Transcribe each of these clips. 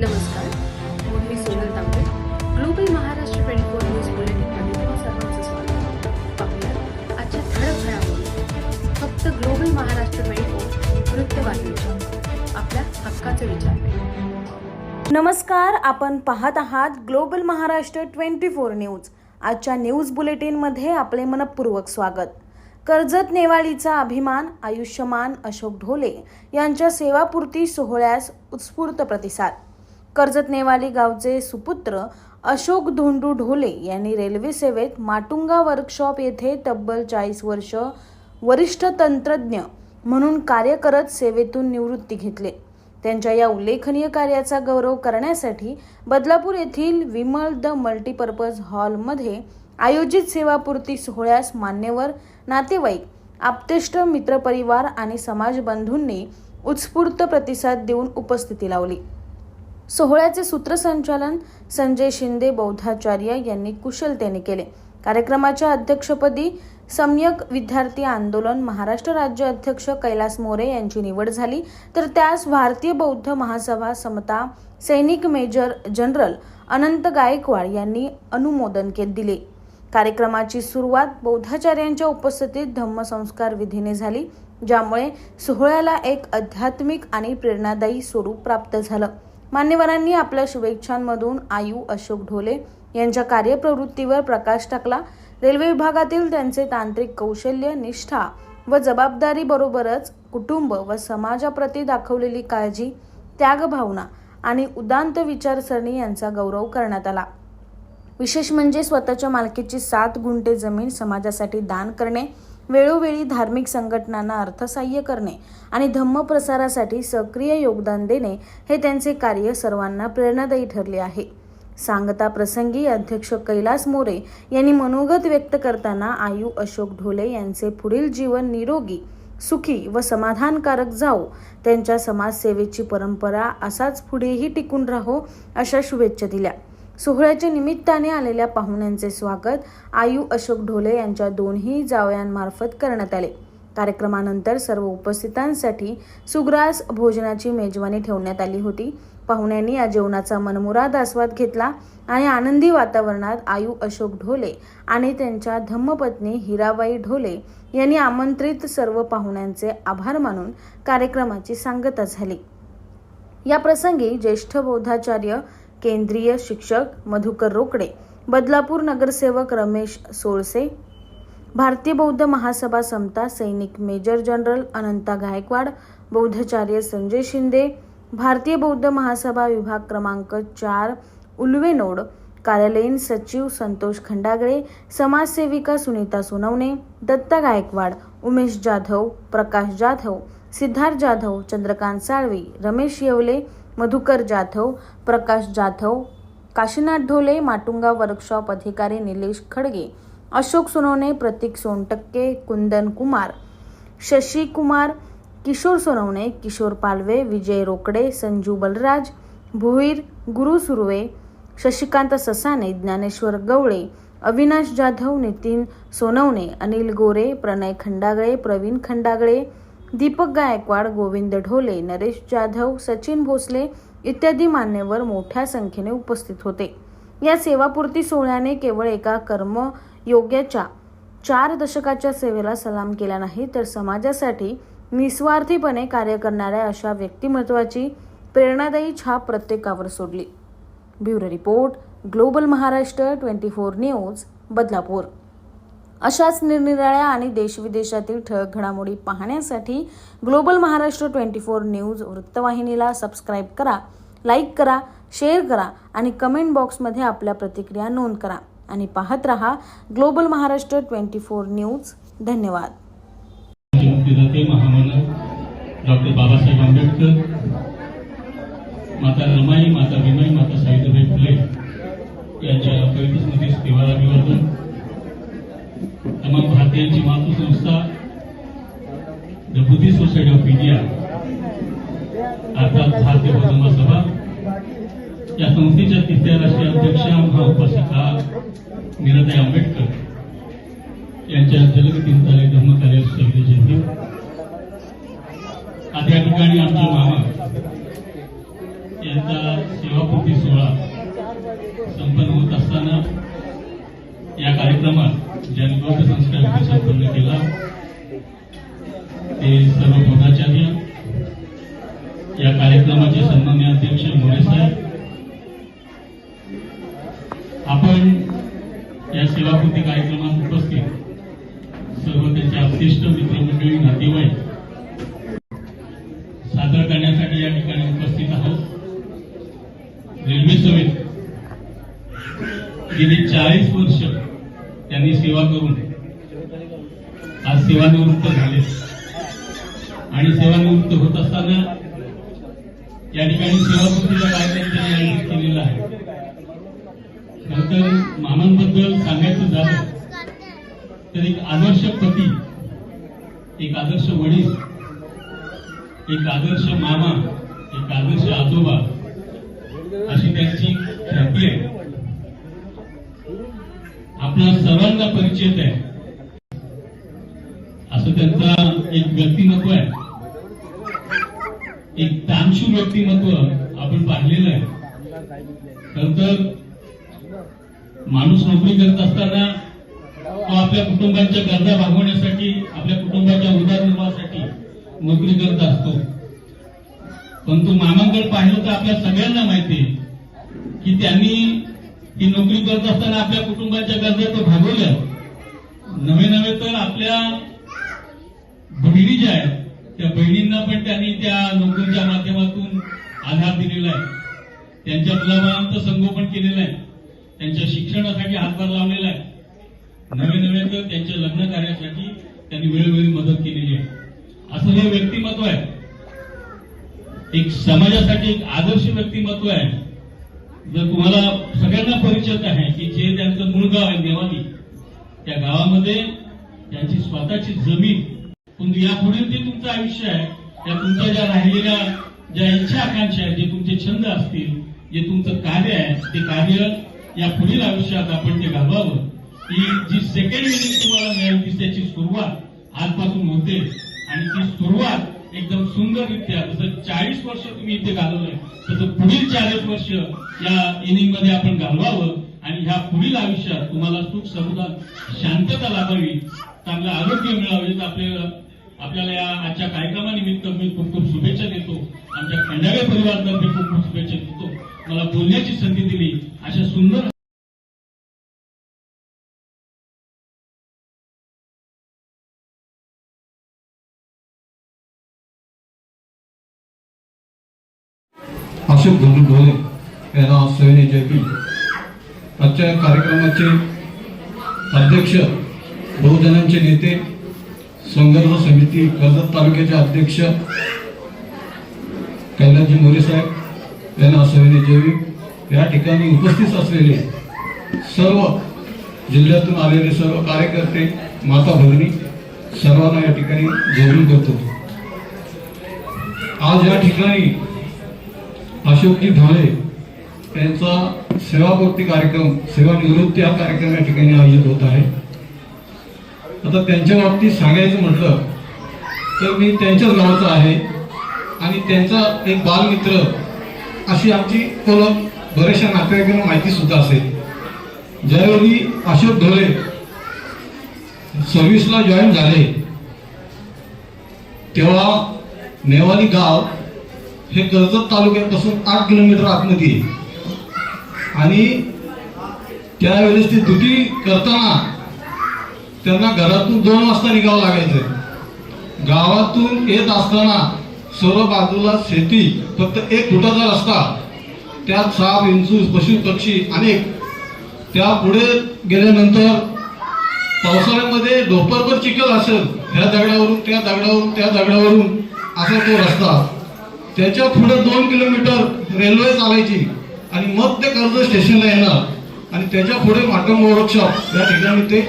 नमस्कार. मी Sonal Tambe. Global Maharashtra twenty four news बुलेटिनमध्ये तुम्हा सर्वांचं स्वागत पाहूया आजच्या ठळक घडामोडी. फक्त ग्लोबल महाराष्ट्र ट्वेंटी फोर वृत्तवाहिनीच्या. आपल्या हक्काचे विचार नमस्कार आपण पाहत आहात global Maharashtra twenty four news. आजच्या न्यूज बुलेटिनमध्ये आपले मनपूर्वक स्वागत. कर्जत नेवाळीचा अभिमान आयुष्यमान अशोक ढोले यांच्या सेवापूर्ती सोहळ्यास उत्स्फूर्त प्रतिसाद. कर्जत नेवाली गावचे सुपुत्र अशोक धोंडू ढोले यांनी रेल्वे सेवेत माटुंगा वर्कशॉप येथे तब्बल चाळीस वर्ष वरिष्ठ तंत्रज्ञ म्हणून कार्य करत सेवेतून निवृत्ती घेतले. त्यांच्या या उल्लेखनीय कार्याचा गौरव करण्यासाठी बदलापूर येथील विमल द मल्टीपर्पज हॉलमध्ये आयोजित सेवापूर्ती सोहळ्यास मान्यवर नातेवाईक आप्तेष्ट मित्रपरिवार आणि समाजबंधूंनी उत्स्फूर्त प्रतिसाद देऊन उपस्थिती लावली. सोहळ्याचे सूत्रसंचालन संजय शिंदे बौद्धाचार्य यांनी कुशलतेने केले. कार्यक्रमाच्या अध्यक्षपदी सम्यक विद्यार्थी आंदोलन महाराष्ट्र राज्य अध्यक्ष कैलास मोरे यांची निवड झाली. तर त्यास भारतीय बौद्ध महासभा समता सैनिक मेजर जनरल अनंत गायकवाड यांनी अनुमोदन के दिले. कार्यक्रमाची सुरुवात बौद्धाचार्यांच्या उपस्थितीत धम्मसंस्कार विधीने झाली ज्यामुळे सोहळ्याला एक आध्यात्मिक आणि प्रेरणादायी स्वरूप प्राप्त झालं. मान्यवरांनी आपल्या शुभेच्छांमधून आयु अशोक ढोले यांच्या कार्यप्रवृत्तीवर प्रकाश टाकला. रेल्वे विभागातील त्यांचे तांत्रिक कौशल्य निष्ठा व जबाबदारीबरोबरच कुटुंब व समाजाप्रती दाखवलेली काळजी त्यागभावना आणि उदांत विचारसरणी यांचा गौरव करण्यात आला. विशेष म्हणजे स्वतःच्या मालकीची सात गुंठे जमीन समाजासाठी दान करणे वेळोवेळी धार्मिक संघटनांना अर्थसाह्य करणे आणि धम्म प्रसारासाठी सक्रिय योगदान देणे हे त्यांचे कार्य सर्वांना प्रेरणादायी ठरले आहे. सांगता प्रसंगी अध्यक्ष कैलास मोरे यांनी मनोगत व्यक्त करताना आयु अशोक ढोले यांचे पुढील जीवन निरोगी सुखी व समाधानकारक जाओ त्यांच्या समाजसेवेची परंपरा असाच पुढेही टिकून राहो अशा शुभेच्छा दिल्या. सोहळ्याच्या निमित्ताने आलेल्या पाहुण्यांचे स्वागत आयु अशोक ढोले यांच्या दोन्ही जावयांमार्फत करण्यात आले. कार्यक्रमानंतर सर्व उपस्थितांसाठी सुग्रास भोजनाची मेजवानी ठेवण्यात आली होती. पाहुण्यांनी या जेवणाचा मनमुराद आस्वाद घेतला आणि आनंदी वातावरणात आयु अशोक ढोले आणि त्यांच्या धम्मपत्नी हिराबाई ढोले यांनी आमंत्रित सर्व पाहुण्यांचे आभार मानून कार्यक्रमाची सांगता झाली. या प्रसंगी ज्येष्ठ बौद्धाचार्य केंद्रीय शिक्षक मधुकर रोकडे बदलापूर नगरसेवक रमेश सोळसे भारतीय बौद्ध महासभा समता सैनिक मेजर जनरल अनंता गायकवाड बौद्धचार्य संजय शिंदे भारतीय बौद्ध महासभा विभाग क्रमांक चार उल्वेनोड कार्यालयीन सचिव संतोष खंडागळे समाजसेविका सुनीता सोनवणे दत्ता गायकवाड उमेश जाधव प्रकाश जाधव सिद्धार्थ जाधव चंद्रकांत साळवी रमेश येवले मधुकर जाधव प्रकाश जाधव काशीनाथ ढोले माटुंगा वर्कशॉप अधिकारी निलेश खडगे अशोक सोनवणे प्रतीक सोनटक्के कुंदन कुमार शशी कुमार किशोर सोनवणे किशोर पालवे विजय रोकडे संजू बलराज भोईर गुरु सुर्वे शशिकांत ससाने ज्ञानेश्वर गवळे अविनाश जाधव नितीन सोनवणे अनिल गोरे प्रणय खंडागळे प्रवीण खंडागळे दीपक गायकवाड गोविंद ढोले नरेश जाधव सचिन भोसले इत्यादी मान्यवर मोठ्या संख्येने उपस्थित होते. या सेवापूर्ती सोहळ्याने केवळ एका कर्मयोग्याच्या चार दशकाच्या सेवेला सलाम केला नाही तर समाजासाठी निस्वार्थीपणे कार्य करणाऱ्या अशा व्यक्तिमत्वाची प्रेरणादायी छाप प्रत्येकावर सोडली. Bureau report global Maharashtra twenty four news Badlapur. अशाच निरनिराळ्या आणि देशविदेशातील ठळक घडामोडी पाहण्यासाठी global Maharashtra twenty four news वृत्तवाहिनीला सबस्क्राईब करा लाईक करा शेअर करा आणि कमेंट बॉक्समध्ये आपल्या प्रतिक्रिया नोंद करा. आणि पाहत रहा global Maharashtra twenty four news. धन्यवाद. डॉक्टर बाबासाहेब आंबेडकर माता रमाई माता विमाई माता सावित्रीबाई फुले यांच्या पवित्र स्मृतीस देवाला अभिवादन. तमाम भारतीयांची मातृसंस्था the Buddhist society of India अर्थात भारतीय बौद्ध सभा या संस्थेच्या तिसऱ्या राष्ट्रीय अध्यक्षा महाउपासिका मीराताई आंबेडकर यांच्या जलगतींताले धर्मकार्य सविधी जयंती आज या ठिकाणी आमच्या मामा यांचा सेवापूर्ती सोहळा संपन्न होत असताना या कार्यक्रमात ज्यांनी लोकसंस्कार संपन्न केला. ते सर्व पदाचार्य या कार्यक्रमाचे सन्मान्य अध्यक्ष मोरे साहेब. आपण या सेवापूर्ती कार्यक्रम उपस्थित सर्व त्यांच्या अतिष्ट मित्रमंडळी नातेवाईक सादर करण्यासाठी या ठिकाणी उपस्थित आहोत रेल्वे सेवेत गेली चाळीस वर्ष त्यांनी सेवा करून आज सेवानिवृत्त झाले आणि होत असताना या ठिकाणी सेवापूर्तीचा कार्यक्रम त्यांनी आयोजित केलेला आहे. खरं मामांबद्दल सांगायचं झालं तर एक आदर्श पती एक आदर्श वडील एक आदर्श मामा एक आदर्श आजोबा अशी त्यांची ख्याती आहे. आपल्या सर्वांना परिचित आहे असं त्यांचा एक व्यक्तिमत्व आहे. एक दानशूर व्यक्तिमत्व आपण पाहिलेलं आहे. खर तर माणूस नोकरी करत असताना तो आपल्या कुटुंबाच्या गरजा भागवण्यासाठी आपल्या कुटुंबाच्या उदरनिर्वाहासाठी नोकरी करत असतो. पण तो मामांकडे पाहिलं तर आपल्या सगळ्यांना माहिती आहे की त्यांनी ही नोकरी करत असताना आपल्या कुटुंबाच्या गरजा तर भागवल्या. नवे नवे तर आपल्या बहिणी ज्या आहेत त्या बहिणींना पण त्यांनी त्या नोकरीच्या माध्यमातून आधार दिलेला आहे. त्यांच्या मुलाबाळांचं संगोपन केलेलं आहे. त्यांच्या शिक्षणासाठी हातभार लावलेला आहे. नवे नवे तर त्यांच्या लग्न कार्यासाठी त्यांनी वेळोवेळी मदत केलेली आहे. असं हे व्यक्तिमत्व आहे. एक समाजासाठी एक आदर्श व्यक्तिमत्व आहे. जर तुम्हाला सगळ्यांना परिचित आहे की जे त्यांचं मूळ गाव आहे देवाली त्या गावामध्ये त्यांची स्वतःची जमीन पण यापुढे जे तुमचं आयुष्य आहे त्या तुमच्या ज्या राहिलेल्या ज्या इच्छा आकांक्षा आहेत जे तुमचे छंद असतील जे तुमचं कार्य आहे ते कार्य या पुढील आयुष्यात आपण ते घालवावं की जी सेकंड मिनिट तुम्हाला मिळेल ती त्याची सुरुवात आजपासून होते. आणि ती सुरुवात एकदम सुंदररित्या जसं चाळीस वर्ष तुम्ही इथे घालवलंय तसं पुढील चाळीस वर्ष या इनिंगमध्ये आपण घालवावं आणि ह्या पुढील आयुष्यात तुम्हाला सुख समुदाय शांतता लाभावी चांगलं आरोग्य मिळावे आपल्याला आपल्याला या आजच्या कार्यक्रमानिमित्त मी खूप खूप शुभेच्छा देतो. आमच्या खंडाळे परिवारातर्फे खूप खूप शुभेच्छा देतो. मला बोलण्याची संधी दिली. अशा सुंदर अशोक धोंडू ढोले यांना सविनय जयपी आजच्या कार्यक्रमाचे अध्यक्ष बहुजनांचे नेते संघर्ष समिती कर्जत तालुक्याचे अध्यक्ष कैलासजी मोरे साहेब यांना सविनय जैविक या ठिकाणी उपस्थित असलेले सर्व जिल्ह्यातून आलेले सर्व कार्यकर्ते माता भगिनी सर्वांना या ठिकाणी जेवण करतो. आज या ठिकाणी अशोकजी ढाळे यांचा सेवापूर्ती कार्यक्रम सेवानिवृत्ती हा कार्यक्रम या ठिकाणी आयोजित होत आहे. आता त्यांच्या बाबतीत सांगायचं म्हटलं तर मी त्यांच्याच गावाचा आहे आणि त्यांचा एक बालमित्र अशी आमची ओळख बऱ्याचशा नातेवाईकांना माहिती सुद्धा असेल. ज्यावेळी अशोक ढोळे सर्व्हिसला जॉईन झाले तेव्हा नेवाली गाव हे कर्जत तालुक्यापासून आठ किलोमीटर आतमध्ये आणि त्यावेळेस ते दुटी करताना त्यांना घरातून दोन वाजता निघावं लागायचं. गावातून येत असताना सर्व बाजूला शेती फक्त एक फुटाचा रस्ता. त्यात साप इंचू पशु पक्षी अनेक. त्या पुढे गेल्यानंतर पावसाळ्यामध्ये डोपरभर चिखल असेल ह्या दगडावरून त्या दगडावरून त्या दगडावरून असा तो रस्ता. त्याच्या पुढे दोन किलोमीटर रेल्वे चालायची आणि मग ते कर्ज स्टेशनला येणार. आणि त्याच्या पुढे माटम वर्कशॉप या ठिकाणी ते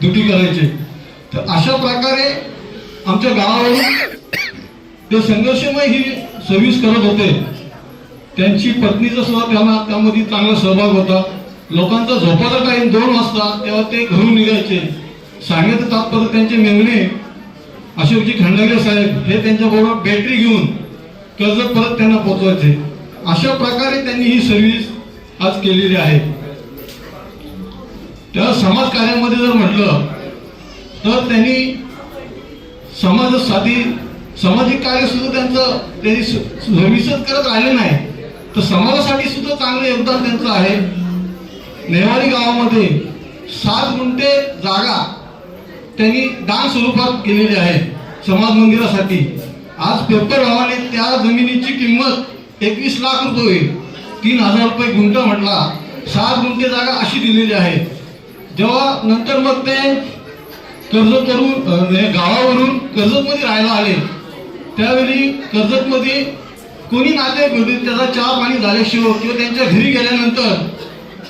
ड्युटी करायचे. तर अशा प्रकारे आमच्या गावावरून ते संघर्षमय ही सर्व्हिस करत होते त्यांची पत्नीचा सुद्धा त्यांना त्यामध्ये चांगला सहभाग होता. लोकांचा झोपाचा टाईम दोन वाजता तेव्हा ते घरून निघायचे. सांगितलं तात्पर्य त्यांचे मेंगणे अशोकजी खंडागरे साहेब हे त्यांच्याबरोबर बॅटरी घेऊन कर्ज परत त्यांना पोचवायचे अशा प्रकारे त्यांनी ही सर्व्हिस आज केलेली आहे. तेव्हा समाज कार्यामध्ये जर म्हटलं तर त्यांनी समाजासाठी सामाजिक कार्य सुद्धा त्यांचं त्यांनी सर्व्हिसच करत राहिले नाही. तर समाजासाठी सुद्धा चांगलं योगदान त्यांचं आहे. नेवारी गावामध्ये सात गुंठे जागा त्यांनी दान स्वरूपात केलेली आहे समाज मंदिरासाठी. आज पेपर भावाने त्या जमिनीची किंमत एकवीस लाख रुपये होईल तीन हजार रुपये गुंठ म्हटला. सात गुंठे जागा अशी दिलेली आहे. जेव्हा नंतर मग ते कर्जत करून अं, हे गावावरून कर्जतमध्ये राहायला आले. त्यावेळी कर्जतमध्ये कोणी नाते होते त्याचा चहा पाणी झाल्याशिवाय किंवा त्यांच्या घरी गेल्यानंतर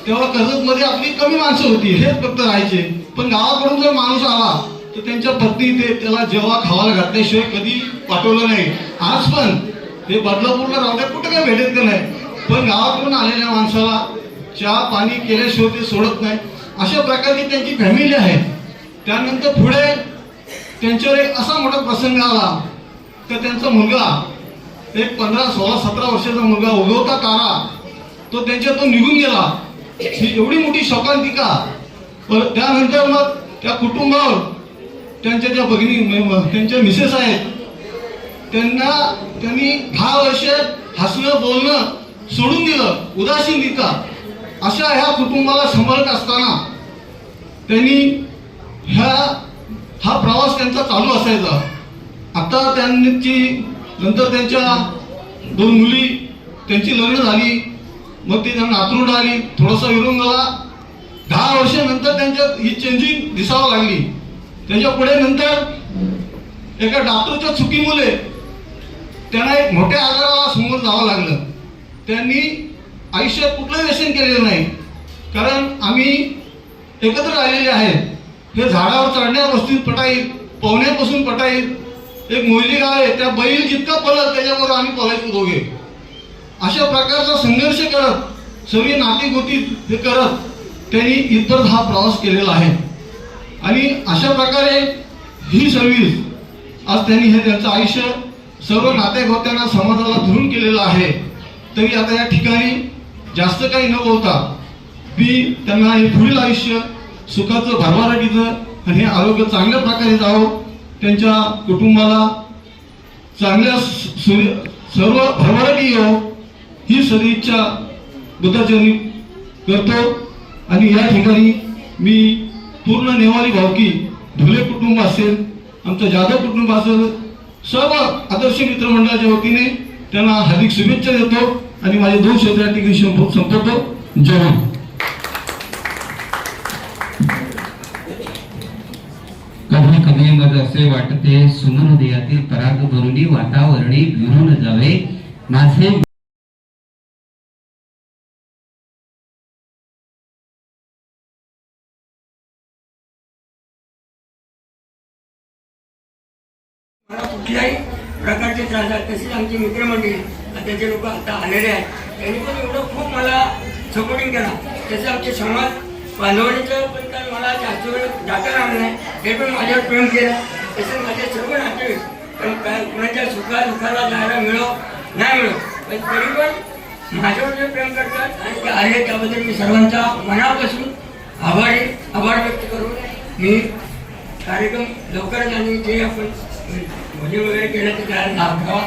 तेव्हा कर्जतमध्ये आपली कमी माणसं होती हेच फक्त राहायचे. पण गावाकडून जर माणूस आला तर त्यांच्या पत्नी ते त्याला जेव्हा खावायला घातल्याशिवाय कधी पाठवलं नाही. आज पण ते बदलापूरला राहतात कुठं काय भेटत का नाही. पण गावाकडून आलेल्या माणसाला चहा पाणी केल्याशिवाय ते सोडत नाही. अशा प्रकारची त्यांची फॅमिली आहे त्यानंतर पुढे त्यांच्यावर एक असा मोठा प्रसंग आला तर त्यांचा मुलगा एक पंधरा सोळा सतरा वर्षाचा मुलगा उगवता तारा तो त्यांच्यातून निघून गेला. ही एवढी मोठी शोकांतिका. पर त्यानंतर मग त्या कुटुंबावर त्यांच्या ज्या भगिनी त्यांच्या मिसेस आहेत त्यांना त्यांनी दहा वर्ष हसणं बोलणं सोडून दिलं उदासीन दिता अशा ह्या कुटुंबाला सांभाळत असताना त्यांनी ह्या हा प्रवास त्यांचा चालू असायचा. आता त्यांची नंतर त्यांच्या दोन मुली त्यांची लग्न झाली मग ती त्यांना नातरुंड आली थोडासा विरंगला दहा वर्षानंतर त्यांच्यात ही चेंजिंग दिसावं लागली. त्याच्या पुढे नंतर एका डॉक्टरच्या चुकीमुळे त्यांना एक मोठ्या आजाराला समोर जावं लागलं. त्यांनी आयुष्यात कुठलंही व्यसन केलेलं नाही. कारण आम्ही एकत्र राहिलेले आहेत. हे झाडावर चढण्यापासून पटाईत पवण्यापासून पटाईत एक मोहिली गाव आहे त्या बैल जितका पळत त्याच्यावर आम्ही पळायचो दोघे. अशा प्रकारचा संघर्ष करत सगळी नातीगोती हे करत त्यांनी इतर हा प्रवास केलेला आहे. आणि अशा प्रकारे ही सर्व्हिस आज त्यांनी हे त्यांचं आयुष्य सर्व नातेगोत्यांना समाजाला धरून केलेलं आहे. तरी आता या ठिकाणी जास्त काही न बोलता मी त्यांना हे पुढील आयुष्य सुखाचं भरभराटीचं आणि हे आरोग्य चांगल्या प्रकारे जावं त्यांच्या कुटुंबाला चांगल्या सर्व भरभराटी येऊ ही सदिच्छा बुद्धाचरणी करतो. आणि या ठिकाणी मी पूर्ण नेवारी भावकी धुले कुटुंब असेल आमचं जाधव कुटुंब असेल सर्व आदर्श मित्रमंडळाच्या वतीने त्यांना हार्दिक शुभेच्छा देतो. आणि माझे दोन शब्द या ठिकाणी संपवतो जय हिंद. कधी कधी मग असे वाटते सुमन देयातील पराग भरुणी वातावरणी विरून जावे माझे झाले तसेच आमचे मित्रमंडळी त्याचे लोक आता आलेले आहेत. त्यांनी पण एवढं खूप मला सपोर्टिंग केला. तसं आमचे समाज बांधवणीचं पण काय मला जास्त वेळ जाता राहणार नाही. हे पण माझ्यावर प्रेम केलं. तसेच माझे सर्व नातेवाईक पण काय कुणाच्या सुखा दुखाला जायला मिळो नाही मिळो. पण तरी पण माझ्यावर जे प्रेम करतात आणि ते आहे त्याबद्दल मी सर्वांचा मनापासून आभारी आभार व्यक्त करून मी कार्यक्रम लवकरच आणि ते आपण भोजन वगैरे केलं ते त्याला लाभ घ्यावा